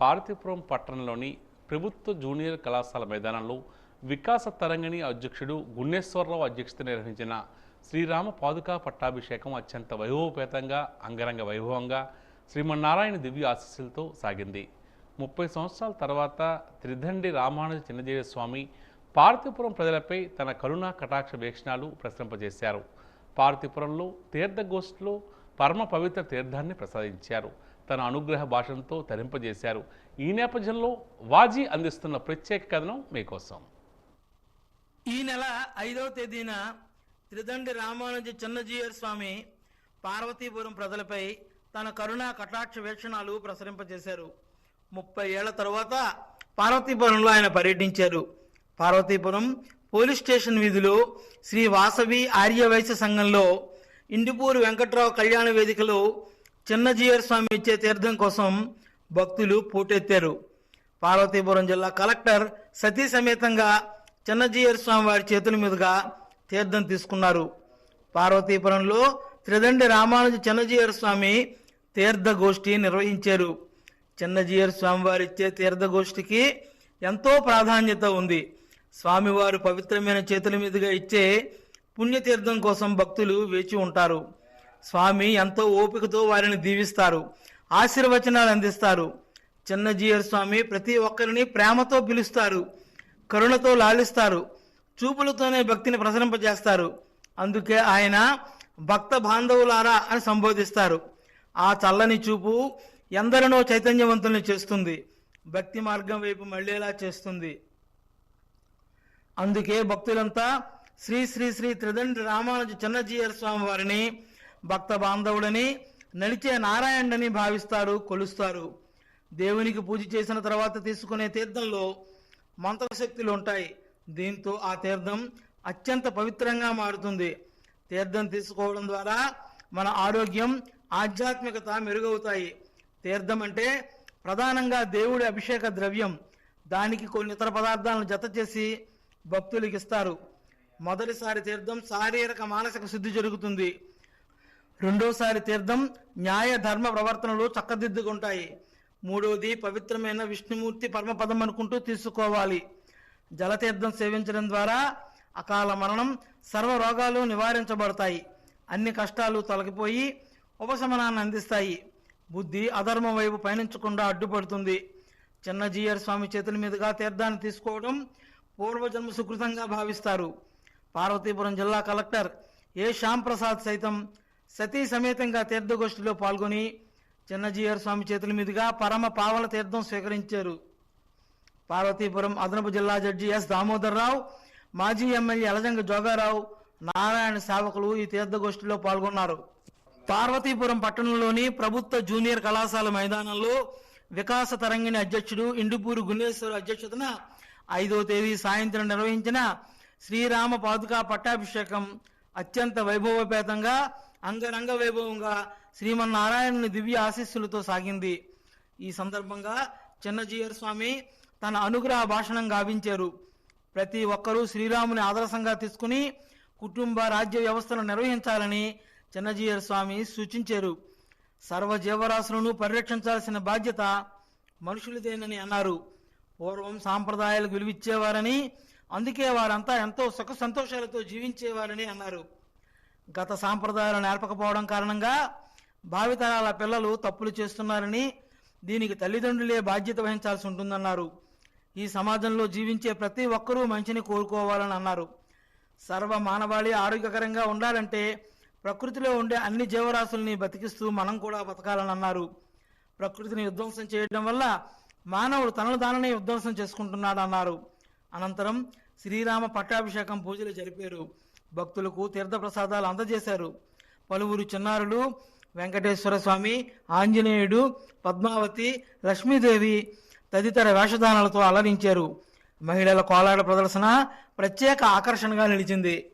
పార్వతీపురం పట్టణంలోని ప్రభుత్వ జూనియర్ కళాశాల మైదానంలో వికాస తరంగిణి అధ్యక్షుడు గుణేశ్వరరావు అధ్యక్షత నిర్వహించిన శ్రీరామ పాదుకా పట్టాభిషేకం అత్యంత వైభవపేతంగా అంగరంగ వైభవంగా శ్రీమన్నారాయణ దివ్య ఆశీస్సులతో సాగింది. ముప్పై సంవత్సరాల తర్వాత త్రిదండి రామానుజ చిన్నజీవ స్వామి పార్వతీపురం ప్రజలపై తన కరుణా కటాక్ష వీక్షణాలు ప్రసరింపజేశారు పార్వతీపురంలో తీర్థగోష్ఠిలో పరమ పవిత్ర తీర్థాన్ని ప్రసాదించారు. తన అనుగ్రహ భాషంతో తరింపజేశారు. ఈ నేపథ్యంలో వాజీ అందిస్తున్న ప్రత్యేక కథనం మీకోసం. ఈ నెల ఐదవ తేదీన త్రిదండి రామానుజ చిన్నజీయర్ స్వామి పార్వతీపురం ప్రజలపై తన కరుణా కటాక్ష వీక్షణాలు ప్రసరింపజేశారు. ముప్పై ఏళ్ళ తరువాత పార్వతీపురంలో ఆయన పర్యటించారు. పార్వతీపురం పోలీస్ స్టేషన్ వీధిలో శ్రీ వాసవి ఆర్యవైశ్య సంఘంలో ఇండిపూరి వెంకట్రావు కళ్యాణ వేదికలో చిన్నజీయర్ స్వామి ఇచ్చే తీర్థం కోసం భక్తులు పోటెత్తారు. పార్వతీపురం జిల్లా కలెక్టర్ సతీ సమేతంగా చిన్నజీయర్ స్వామి వారి చేతుల మీదుగా తీర్థం తీసుకున్నారు. పార్వతీపురంలో త్రిదండి రామానుజ చిన్నజీయర్ స్వామి తీర్థగోష్ఠి నిర్వహించారు. చిన్నజీయర్ స్వామి వారి ఇచ్చే తీర్థగోష్ఠికి ఎంతో ప్రాధాన్యత ఉంది. స్వామివారు పవిత్రమైన చేతుల మీదుగా ఇచ్చే పుణ్యతీర్థం కోసం భక్తులు వేచి ఉంటారు. స్వామి ఎంతో ఓపికతో వారిని దీవిస్తారు ఆశీర్వచనాలు అందిస్తారు. చిన్నజీయర్ స్వామి ప్రతి ఒక్కరిని ప్రేమతో పిలుస్తారు కరుణతో లాలిస్తారు చూపులతోనే భక్తిని ప్రసరింపజేస్తారు. అందుకే ఆయన భక్త బాంధవులారా అని సంబోధిస్తారు. ఆ చల్లని చూపు ఎందరినో చైతన్యవంతుల్ని చేస్తుంది. భక్తి మార్గం వైపు మళ్ళేలా చేస్తుంది. అందుకే భక్తులంతా శ్రీ శ్రీ శ్రీ త్రిదండ్రి రామానుజ చిన్నజీయర్ స్వామి వారిని భక్త బాంధవుడని నడిచే నారాయణుడని భావిస్తారు కొలుస్తారు. దేవునికి పూజ చేసిన తర్వాత తీసుకునే తీర్థంలో మంత్రశక్తులు ఉంటాయి. దీంతో ఆ తీర్థం అత్యంత పవిత్రంగా మారుతుంది. తీర్థం తీసుకోవడం ద్వారా మన ఆరోగ్యం ఆధ్యాత్మికత మెరుగవుతాయి. తీర్థం అంటే ప్రధానంగా దేవుడి అభిషేక ద్రవ్యం. దానికి కొన్ని ఇతర పదార్థాలను జత చేసి భక్తులకు ఇస్తారు. మొదటిసారి తీర్థం శారీరక మానసిక శుద్ధి జరుగుతుంది. రెండోసారి తీర్థం న్యాయ ధర్మ ప్రవర్తనలు చక్కదిద్దుకుంటాయి. మూడవది పవిత్రమైన విష్ణుమూర్తి పరమపదం అనుకుంటూ తీసుకోవాలి. జలతీర్థం సేవించడం ద్వారా అకాల మరణం సర్వ రోగాలు నివారించబడతాయి. అన్ని కష్టాలు తొలగిపోయి ఉపశమనాన్ని అందిస్తాయి. బుద్ధి అధర్మం వైపు పయనించకుండా అడ్డుపడుతుంది. చిన్నజీయర్ స్వామి చేతుల మీదుగా తీర్థాన్ని తీసుకోవడం పూర్వజన్మ సుకృతంగా భావిస్తారు. పార్వతీపురం జిల్లా కలెక్టర్ ఏ శ్యాంప్రసాద్ సైతం సతీ సమేతంగా తీర్థగోష్ఠిలో పాల్గొని చిన్నజీయర్ స్వామి చేతుల మీదుగా పరమ పావన తీర్థం స్వీకరించారు. పార్వతీపురం అదనపు జిల్లా జడ్జి ఎస్ దామోదర్రావు మాజీ ఎమ్మెల్యే అలజంగ జోగారావు నారాయణ సేవకులు ఈ తీర్థగోష్ఠిలో పాల్గొన్నారు. పార్వతీపురం పట్టణంలోని ప్రభుత్వ జూనియర్ కళాశాల మైదానంలో వికాస తరంగిణి అధ్యక్షుడు ఇండుపూరి గుణేశ్వర అధ్యక్షతన ఐదో తేదీ సాయంత్రం నిర్వహించిన శ్రీరామ పాదుకా పట్టాభిషేకం అత్యంత వైభవపేతంగా అంగరంగ వైభవంగా శ్రీమన్నారాయణుని దివ్య ఆశీస్సులతో సాగింది. ఈ సందర్భంగా చిన్నజీయర్ స్వామి తన అనుగ్రహ భాషణం గావించారు. ప్రతి ఒక్కరూ శ్రీరాముని ఆదర్శంగా తీసుకుని కుటుంబ రాజ్య వ్యవస్థను నిర్వహించాలని చిన్నజీయర్ స్వామి సూచించారు. సర్వ జీవరాశులను పరిరక్షించాల్సిన బాధ్యత మనుషులదేనని అన్నారు. పూర్వం సాంప్రదాయాలకు విలువిచ్చేవారని అందుకే వారంతా ఎంతో సుఖ సంతోషాలతో జీవించేవారని అన్నారు. గత సాంప్రదాయాలు నేర్పకపోవడం కారణంగా భావితరాల పిల్లలు తప్పులు చేస్తున్నారని దీనికి తల్లిదండ్రులే బాధ్యత వహించాల్సి ఉంటుందన్నారు. ఈ సమాజంలో జీవించే ప్రతి ఒక్కరూ మంచిని కోరుకోవాలని అన్నారు. సర్వ మానవాళి ఆరోగ్యకరంగా ఉండాలంటే ప్రకృతిలో ఉండే అన్ని జీవరాశుల్ని బతికిస్తూ మనం కూడా బతకాలని అన్నారు. ప్రకృతిని విధ్వంసం చేయడం వల్ల మానవుడు తనను తాననే విధ్వంసం చేసుకుంటున్నాడన్నారు. అనంతరం శ్రీరామ పట్టాభిషేకం పూజలు జరిపారు. భక్తులకు తీర్థప్రసాదాలు అందజేశారు. పలువురు చిన్నారులు వెంకటేశ్వర స్వామి ఆంజనేయుడు పద్మావతి లక్ష్మీదేవి తదితర వేషధానాలతో అలరించారు. మహిళల కోలాట ప్రదర్శన ప్రత్యేక ఆకర్షణగా నిలిచింది.